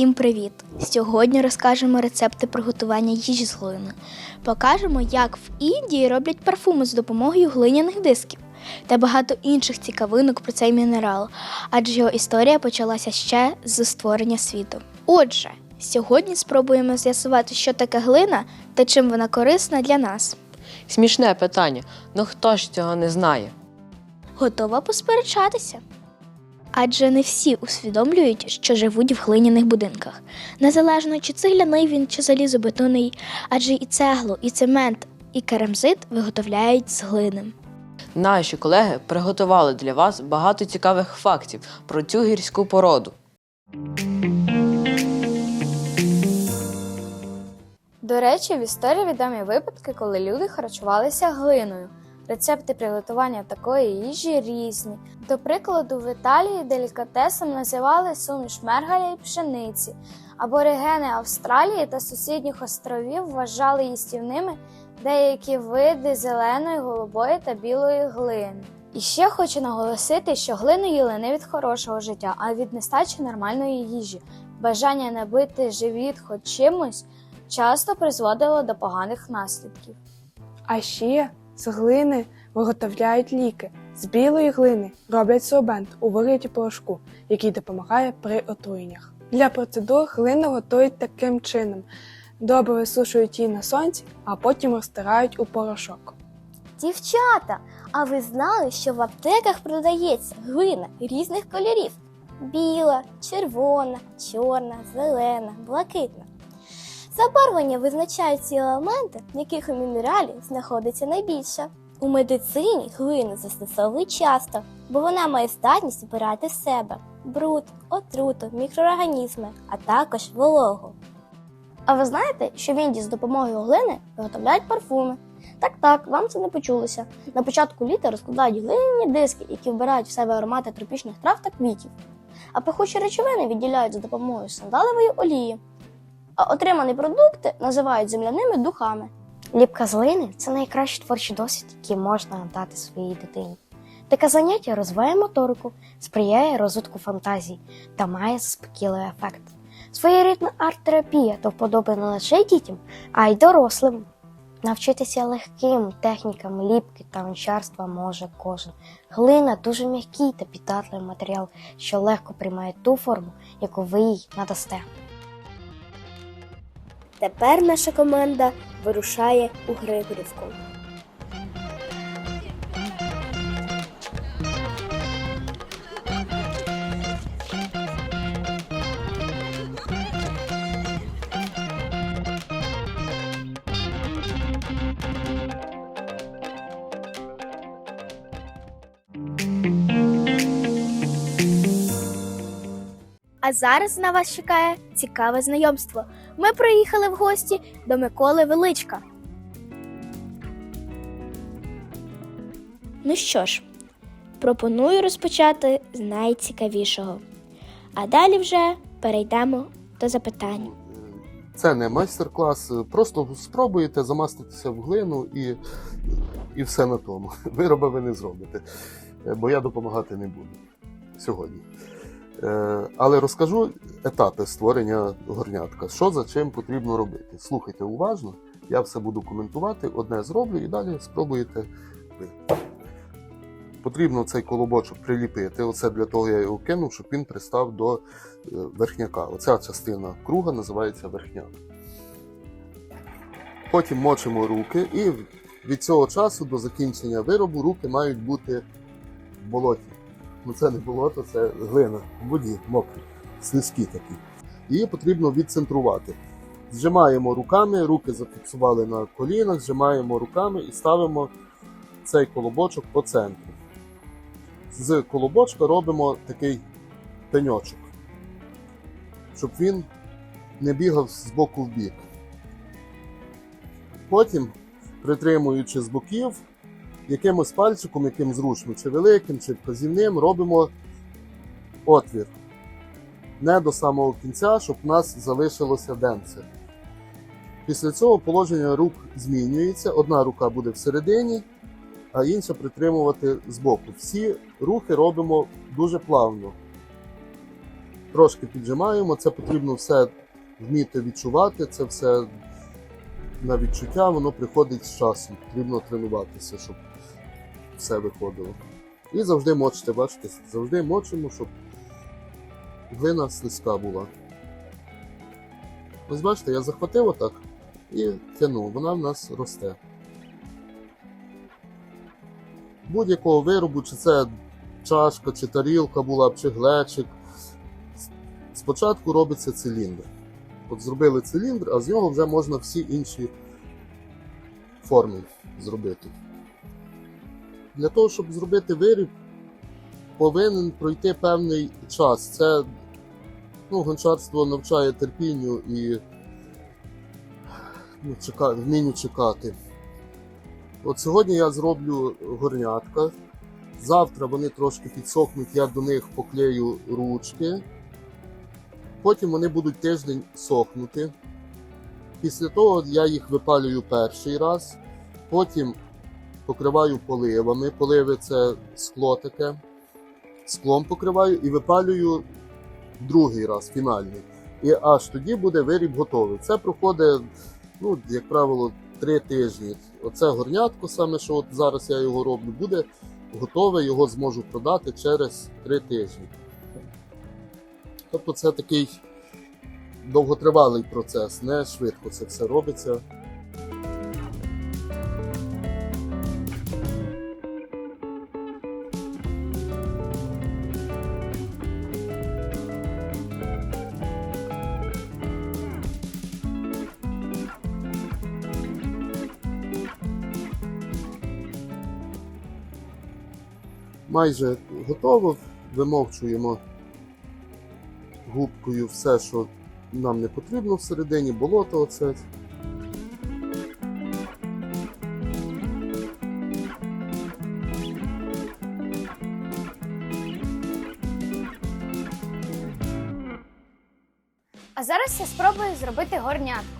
Всім привіт! Сьогодні розкажемо рецепти приготування їжі з глини. Покажемо, як в Індії роблять парфуми з допомогою глиняних дисків та багато інших цікавинок про цей мінерал, адже його історія почалася ще з створення світу. Отже, сьогодні спробуємо з'ясувати, що таке глина та чим вона корисна для нас. Смішне питання, ну хто ж цього не знає? Готова посперечатися. Адже не всі усвідомлюють, що живуть в глиняних будинках. Незалежно чи цегляний він, чи залізобетонний, адже і цеглу, і цемент, і керамзит виготовляють з глини. Наші колеги приготували для вас багато цікавих фактів про цю гірську породу. До речі, в історії відомі випадки, коли люди харчувалися глиною. Рецепти приготування такої їжі різні. До прикладу, в Італії делікатесом називали суміш мергаля і пшениці. Аборигени Австралії та сусідніх островів вважали їстівними деякі види зеленої, голубої та білої глини. І ще хочу наголосити, що глину їли не від хорошого життя, а від нестачі нормальної їжі. Бажання набити живіт хоч чимось часто призводило до поганих наслідків. А ще з глини виготовляють ліки. З білої глини роблять сорбент у вигляді порошку, який допомагає при отруєннях. Для процедур глину готують таким чином: добре висушують її на сонці, а потім розтирають у порошок. Дівчата, а ви знали, що в аптеках продається глина різних кольорів: біла, червона, чорна, зелена, блакитна. Забарвлення визначають ці елементи, яких у мінералі знаходиться найбільше. У медицині глину застосовують часто, бо вона має здатність вбирати в себе бруд, отруту, мікроорганізми, а також вологу. А ви знаєте, що в Індії з допомогою глини виготовляють парфуми? Так, так, вам це не почулося. На початку літа розкладають глиняні диски, які вбирають в себе аромати тропічних трав та квітів. А пахучі речовини відділяють за допомогою сандалової олії. А отримані продукти називають земляними духами. Ліпка з глини це найкращий творчий досвід, який можна надати своїй дитині. Таке заняття розвиває моторику, сприяє розвитку фантазій та має заспокійливий ефект. Своєрідна арт-терапія до вподоби не лише дітям, а й дорослим. Навчитися легким технікам ліпки та гончарства може кожен. Глина дуже м'який та піддатливий матеріал, що легко приймає ту форму, яку ви їй надасте. Тепер наша команда вирушає у Григорівку. А зараз на вас чекає цікаве знайомство. Ми приїхали в гості до Миколи Величка. Ну що ж, пропоную розпочати з найцікавішого. А далі вже перейдемо до запитань. Це не майстер-клас, просто спробуєте замаститися в глину і, і все на тому. Вироби ви не зробите, бо я допомагати не буду сьогодні. Е, Але розкажу етапи створення горнятка, що за чим потрібно робити. Слухайте уважно, я все буду коментувати, одне зроблю і далі спробуєте ви. Потрібно цей колобочок приліпити. Оце для того я його кинув, щоб він пристав до е, верхняка. Оця частина круга називається верхняк. Потім мочимо руки, і від цього часу до закінчення виробу руки мають бути в Ну це не болото, це глина воді, мокрі, слизькі такі. Її потрібно відцентрувати. Зжимаємо руками, руки зафіксували на колінах, зжимаємо руками і ставимо цей колобочок по центру. З колобочка робимо такий пеньочок, щоб він не бігав з боку в бік. Потім, притримуючи з боків, якимось пальчиком, яким зручно, чи великим, чи вказівним, робимо отвір. Не до самого кінця, щоб у нас залишилося денце. Після цього положення рук змінюється. Одна рука буде всередині, а інша притримувати збоку. Всі рухи робимо дуже плавно. трошки піджимаємо. Це потрібно все вміти відчувати. Це все на відчуття, воно приходить з часом. Потрібно тренуватися, щоб все виходило. І завжди мочите, бачите, завжди мочимо, щоб глина слизька була. Ось бачите, я захватив отак і тянув. Вона в нас росте. Будь-якого виробу, чи це чашка, чи тарілка була, чи глечик. Спочатку робиться циліндр. От зробили циліндр, а з нього вже можна всі інші форми зробити. Для того, щоб зробити виріб, повинен пройти певний час. Це ну, гончарство навчає терпінню і ну, чека... вмінню чекати. От сьогодні я зроблю горнятка. Завтра вони трошки підсохнуть, я до них поклею ручки. Потім вони будуть тиждень сохнути. Після того я їх випалюю перший раз, потім покриваю поливами. Поливи це скло таке. Склом покриваю і випалюю другий раз, фінальний. І аж тоді буде виріб готовий. Це проходить, ну, як правило, три тижні. Оце горнятко, саме що от зараз я його роблю, буде готове, його зможу продати через три тижні. Тобто це такий довготривалий процес, не швидко це все робиться. Майже готово. Вимовчуємо губкою все, що нам не потрібно всередині, болото оце. А зараз я спробую зробити горнятку.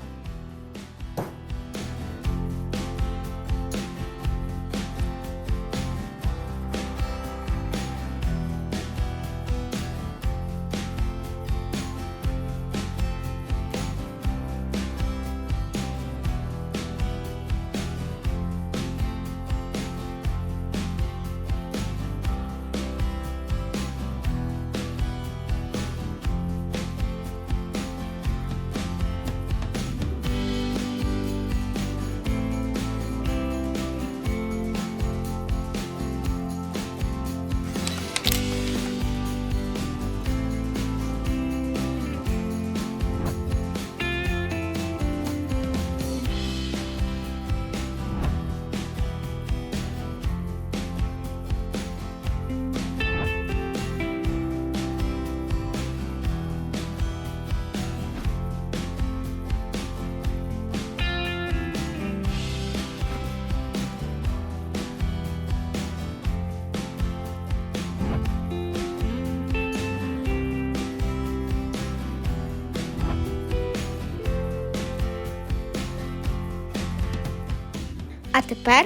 А тепер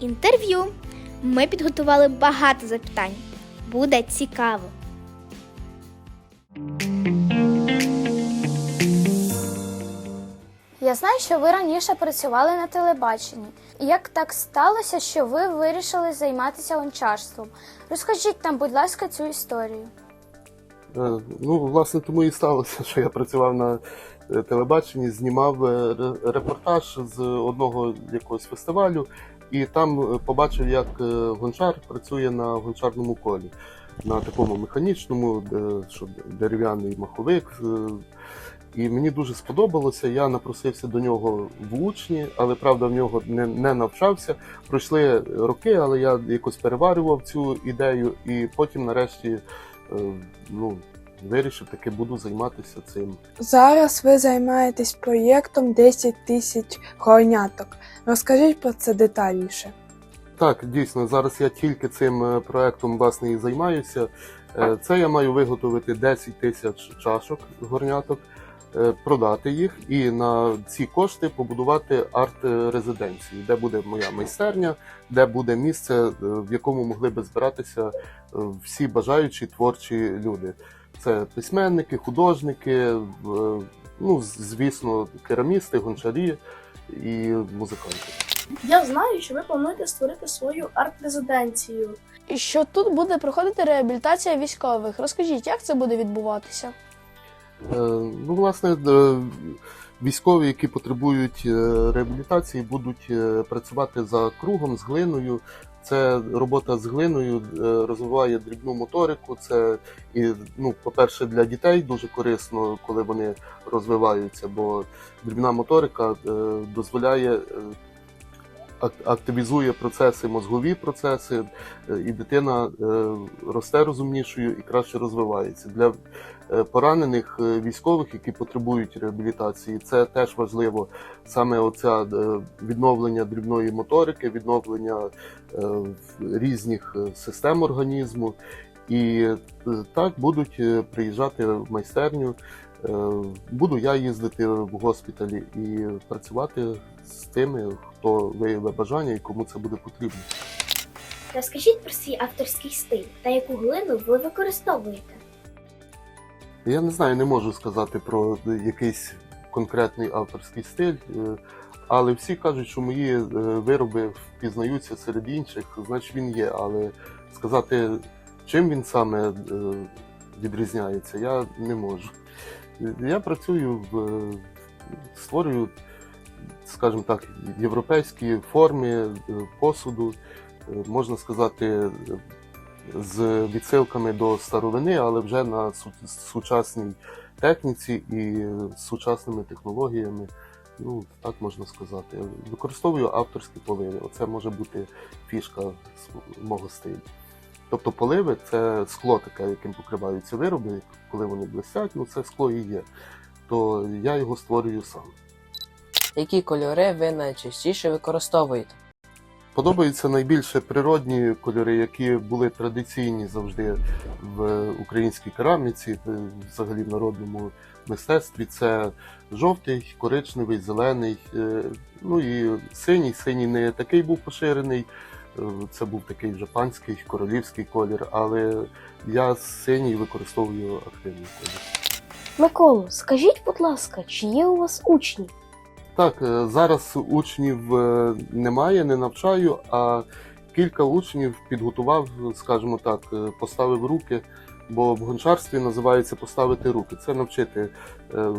інтерв'ю. Ми підготували багато запитань. Буде цікаво. Я знаю, що ви раніше працювали на телебаченні. Як так сталося, що ви вирішили займатися гончарством? Розкажіть нам, будь ласка, цю історію. Е, Ну, власне, тому і сталося, що я працював на телебаченні, знімав е, репортаж з одного якогось фестивалю, і там е, побачив, як е, гончар працює на гончарному колі, на такому механічному, де- що дерев'яний маховик. І мені дуже сподобалося. Я напросився до нього в учні, але правда в нього не, не навчався. Пройшли роки, але я якось переварював цю ідею, і потім, нарешті, ну, вирішив таки буду займатися цим. Зараз ви займаєтесь проєктом 10 тисяч горняток. Розкажіть про це детальніше. Так, дійсно, зараз я тільки цим е, проектом власне і займаюся. Е, Це я маю виготовити 10 тисяч чашок горняток, е, продати їх і на ці кошти побудувати арт-резиденцію, де буде моя майстерня, де буде місце, в якому могли би збиратися всі бажаючі творчі люди. Це письменники, художники, ну, звісно, керамісти, гончарі і музиканти. Я знаю, що ви плануєте створити свою арт-резиденцію. І що тут буде проходити реабілітація військових. Розкажіть, як це буде відбуватися? Е, Ну, власне, е, військові, які потребують е, реабілітації, будуть е, працювати за кругом з глиною. Це робота з глиною е, розвиває дрібну моторику. Це і, ну, по-перше, для дітей дуже корисно, коли вони розвиваються, бо дрібна моторика е, дозволяє. е, Активізує процеси, мозгові процеси, і дитина росте розумнішою і краще розвивається. Для поранених е, військових, які потребують реабілітації, це теж важливо. Саме оця е, відновлення дрібної моторики, відновлення е, різних е, систем організму. І е, так будуть е, приїжджати в майстерню. Е, Буду я їздити в госпіталі і працювати з тими, хто виявить бажання і кому це буде потрібно. Розкажіть про свій авторський стиль та яку глину ви використовуєте. Я не знаю, не можу сказати про якийсь конкретний авторський стиль, е, але всі кажуть, що мої е, вироби впізнаються серед інших, значить він є. Але сказати, чим він саме е, відрізняється, я не можу. Я працюю в створюю, скажімо так, європейські форми посуду, можна сказати, з відсилками до старовини, але вже на су- сучасній техніці і сучасними технологіями. Ну, так можна сказати. Використовую авторські поливи. Оце може бути фішка мого стилю. Тобто поливи це скло таке, яким покриваються вироби, коли вони блистять, ну це скло і є. То я його створюю сам. Які кольори ви найчастіше використовуєте? Подобаються найбільше природні кольори, які були традиційні завжди в українській кераміці, взагалі в народному мистецтві. Це жовтий, коричневий, зелений, е, ну і синій. Синій не такий був поширений. е, Це був такий вже панський королівський колір, але я синій використовую активний колір. Миколо, скажіть, будь ласка, чи є у вас учні? Так, е, зараз учнів е, немає, не навчаю, а кілька учнів підготував, скажімо так, е, поставив руки, бо в гончарстві називається поставити руки. Це навчити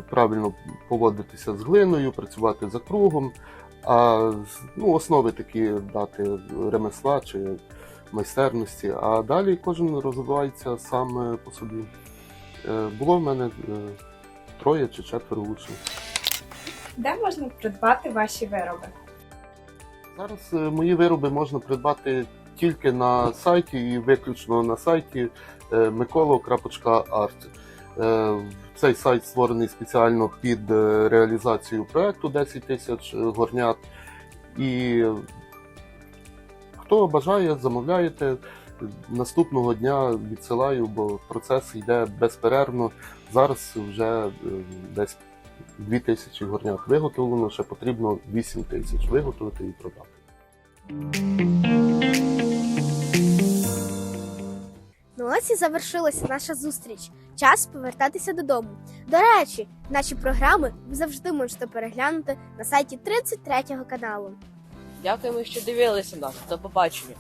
правильно поводитися з глиною, працювати за кругом, а ну, основи такі дати ремесла чи майстерності. А далі кожен розвивається сам по собі. Було в мене троє чи четверо учнів. Де можна придбати ваші вироби? Зараз е, мої вироби можна придбати тільки на сайті і виключно на сайті е, Е, Цей сайт створений спеціально під реалізацію проекту 10 тисяч горнят. І хто бажає, замовляєте. Наступного дня відсилаю, бо процес йде безперервно. Зараз вже десь 2 тисячі горнят виготовлено, ще потрібно 8 тисяч виготовити і продати. Ну ось і завершилася наша зустріч. Час повертатися додому. До речі, наші програми ви завжди можете переглянути на сайті 33 каналу. Дякуємо, що дивилися нас. До побачення.